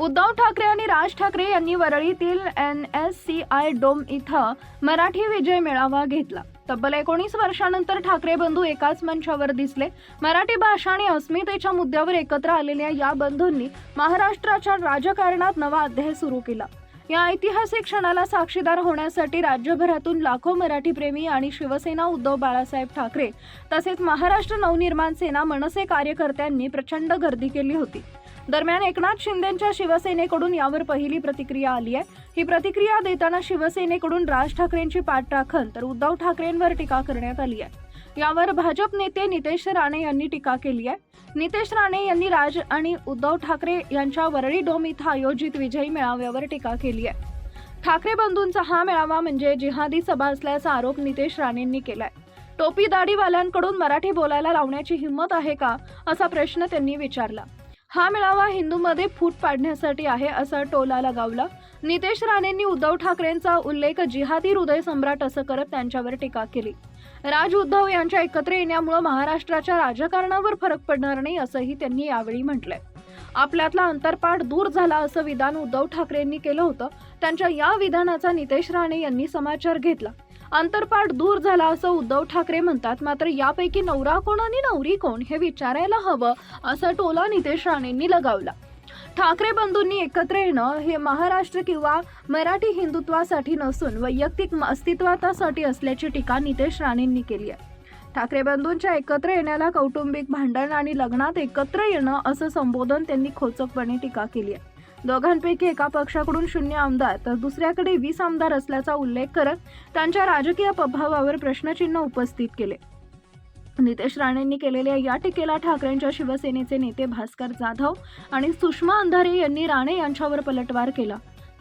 उद्धव ठाकरे आणि राज ठाकरे यांनी वरळीतील N S C I dome इथं मराठी विजय मेळावा घेतला. तब्बल एकोणीस वर्षानंतर ठाकरे बंधू एकाच मंचावर दिसले. मराठी भाषा आणि अस्मितेच्या मुद्द्यावर एकत्र आलेल्या या बंधूंनी महाराष्ट्राच्या राजकारणात नवा अध्याय सुरू केला. या ऐतिहासिक क्षणाला साक्षीदार होण्यासाठी राज्यभरातून लाखो मराठी प्रेमी आणि शिवसेना उद्धव बाळासाहेब ठाकरे तसेच महाराष्ट्र नवनिर्माण सेना मनसे कार्यकर्त्यांनी प्रचंड गर्दी केली होती. दरम्यान एकनाथ शिंदेच्या शिवसेनेकडून यावर पहिली प्रतिक्रिया आली आहे. ही प्रतिक्रिया देताना शिवसेनेकडून राज ठाकरेंची पाठराखण तर उद्धव ठाकरेंवर टीका करण्यात आली आहे. यावर भाजप नेते नितेश राणे यांनी टीका केली आहे. नितेश राणे यांनी राज आणि उद्धव ठाकरे यांच्या वरळी डोम इथं आयोजित विजयी मेळाव्यावर टीका केली आहे. ठाकरे बंधूंचा हा मेळावा म्हणजे जिहादी सभा असल्याचा आरोप नितेश राणेंनी केलाय. टोपी दाढीवाल्यांकडून मराठी बोलायला लावण्याची हिंमत आहे का असा प्रश्न त्यांनी विचारला. हा मेळावा हिंदूमध्ये फूट पाडण्यासाठी आहे असं टोला लगावला. नितेश राणेंनी उद्धव ठाकरेंचा उल्लेख जिहादी हृदय सम्राट असं करत त्यांच्यावर टीका केली. राज उद्धव यांच्या एकत्र येण्यामुळे महाराष्ट्राच्या राजकारणावर फरक पडणार नाही असंही त्यांनी यावेळी म्हटलंय. आपल्यातला अंतरपाठ दूर झाला असं विधान उद्धव ठाकरेंनी केलं होतं. त्यांच्या या विधानाचा नितेश राणे यांनी समाचार घेतला. अंतरपाठ दूर झाला असं उद्धव ठाकरे म्हणतात. मात्र यापैकी नवरा कोण आणि नवरी कोण हे विचारायला हवं असा टोला नितेश राणेंनी लगावला. ठाकरे बंधूंनी एकत्र येणं हे महाराष्ट्र किंवा मराठी हिंदुत्वासाठी नसून वैयक्तिक अस्तित्वासाठी असल्याची टीका नितेश राणेंनी केली आहे. ठाकरे बंधूंच्या एकत्र येण्याला कौटुंबिक भांडण आणि लग्नात एकत्र येणं असं संबोधन त्यांनी खोचकपणे टीका केली आहे. दोघांपैकी एका पक्षाकडून शून्य आमदार तर दुसऱ्याकडे वीस आमदार असल्याचा उल्लेख करत त्यांच्या राजकीय प्रभावावर प्रश्नचिन्ह उपस्थित केले. नितेश राणेंनी केलेल्या या टीकेला ठाकरेंच्या शिवसेनेचे नेते भास्कर जाधव आणि सुषमा अंधारे यांनी राणे यांच्यावर पलटवार केला.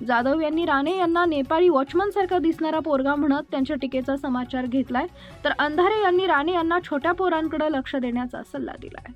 जाधव यांनी राणे यांना नेपाळी वॉचमन सारखा दिसणारा पोरगा म्हणत त्यांच्या टीकेचा समाचार घेतलाय तर अंधारे यांनी राणे यांना छोट्या पोरांकडे लक्ष देण्याचा सल्ला दिलाय.